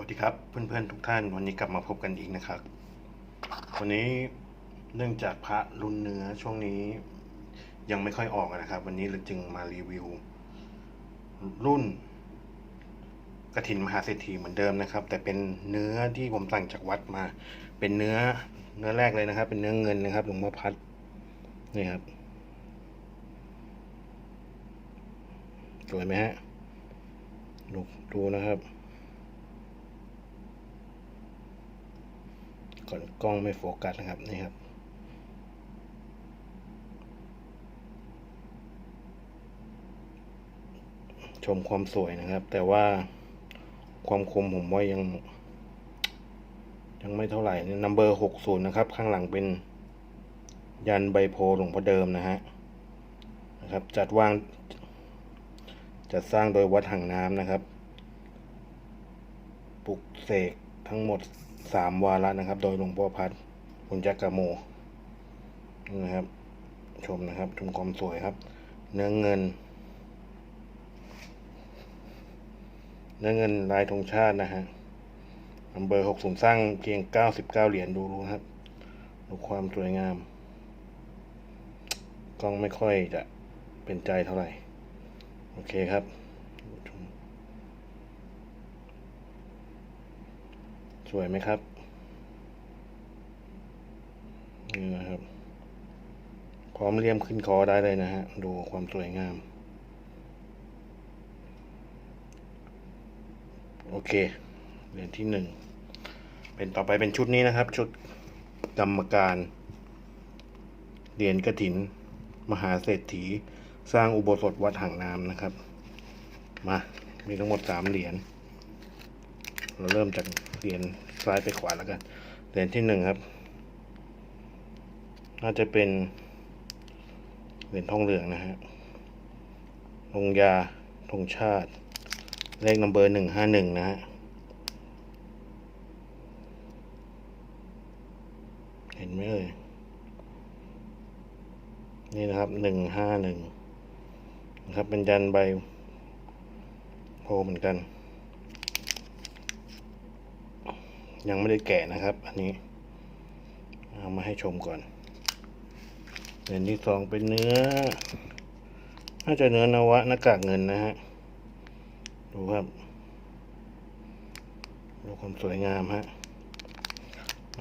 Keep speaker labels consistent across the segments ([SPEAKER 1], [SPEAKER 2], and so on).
[SPEAKER 1] วัสดีครับเพื่อนๆทุกท่านวันนี้กลับมาพบกันอีกนะครับ วันนี้เนื่องจากพระรุ่นเนื้อช่วงนี้ยังไม่ค่อยออกนะครับ วันนี้เราจึงมารีวิว รุ่นกระถินมหาเศรษฐีเหมือนเดิมนะครับ แต่เป็นเนื้อที่ผมสั่งจากวัดมา เป็นเนื้อเนื้อแรกเลยนะครับ เป็นเนื้อเงินนะครับหลวงพ่อพัดนี่ครับสวยไหมฮะดูดูนะครับ ก่อนกล้องไม่โฟกัสนะครับนี่ครับชมความสวยนะครับ แต่ว่าความคมผมว่ายัง ยังไม่เท่าไหร่นี่นัมเบอร์หกศูนย์นะครับ ข้างหลังเป็นยันใบโพหลวงพ่อเดิมนะฮะนะครับ จัดวาง จัดสร้างโดยวัดหางน้ำนะครับ ปลุกเสกทั้งหมด สามวาระนะครับ โดยหลวงพ่อพัดบุญจักกะโมนะครับ ชมนะครับ ชมความสวยครับ เนื้อเงิน เนื้อเงินลายธงชาตินะฮะนัมเบอร์หกสูงสร้างเพียงเก้าสิบเก้าเหรียญดูดูนครับ ดูความสวยงาม กล้องไม่ค่อยจะเป็นใจเท่าไหร่ โอเคครับ สวยไหมครับ นี่นะครับ พร้อมเลี่ยมขึ้นคอได้เลยนะฮะ ดูความสวยงาม โอเค เหรียญที่หนึ่ง เป็นต่อไปเป็นชุดนี้นะครับ ชุดกรรมการ เหรียญกระถิน มหาเศรษฐี สร้างอุโบสถวัดหางน้ำนะครับ มา มีทั้งหมดสามเหรียญ เราเริ่มจาก เหรียญซ้ายไปขวาแล้วกันเหรียญที่หนึ่งครับ น่าจะเป็นเหรียญทองเหลืองนะฮะลงยาธงชาติ เลขนัมเบอร์หนึ่งห้าหนึ่งนะฮะเห็นไหมเอ่ยนี่นะครับหนึ่งห้าหนึ่งนะครับเป็นยันใบโพเหมือนกัน ยังไม่ได้แกะนะครับ อันนี้ เอามาให้ชมก่อนเหรียญที่สองเป็นเนื้อ น่าจะเนื้อนวะหน้ากากเงินนะฮะ ดูครับ ดูความสวยงามฮะ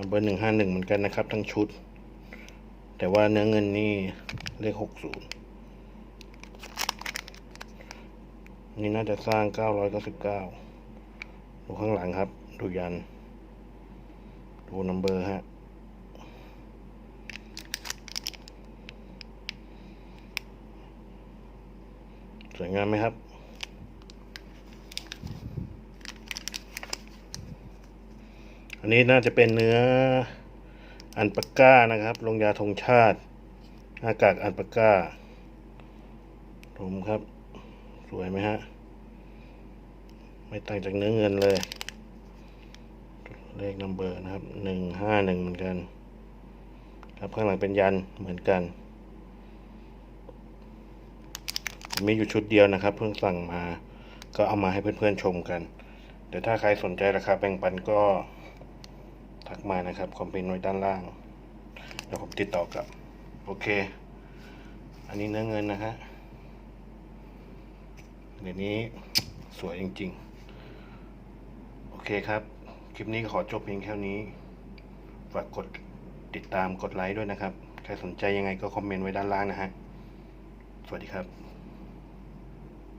[SPEAKER 1] เบอร์หนึ่งห้าหนึ่งเหมือนกันนะครับ ทั้งชุด แต่ว่าเนื้อเงินนี่เลขหกศูนย์นี่น่าจะสร้างเก้าร้อยเก้าสิบเก้าดูข้างหลังครับ ดูยัน ดูนัมเบอร์ฮะสวยงามไหมครับ อันนี้น่าจะเป็นเนื้ออันปากก้านะครับ ลงยาธงชาติหน้ากากอันปากก้าผมครับ สวยไหมฮะ ไม่ต่างจากเนื้อเงินเลย เลขนัมเบอร์นะครับหนึ่งห้าหนึ่งเหมือนกัน ครับข้างหลังเป็นยันเหมือนกัน มีอยู่ชุดเดียวนะครับ เพิ่งสั่งมาก็เอามาให้เพื่อนๆชมกันแต่ถ้าใครสนใจราคาแบ่งปันก็ทักมานะครับ คอมเมนต์ไว้ด้านล่าง เดี๋ยวผมติดต่อกลับ โอเค อันนี้เนื้อเงินนะฮะเดี๋ยวนี้สวยจริง ๆ โอเคครับ คลิปนี้ก็ขอจบเพียงแค่นี้ ฝากกดติดตามกดไลค์ด้วยนะครับ ใครสนใจยังไงก็คอมเมนต์ไว้ด้านล่างนะฮะ สวัสดีครับ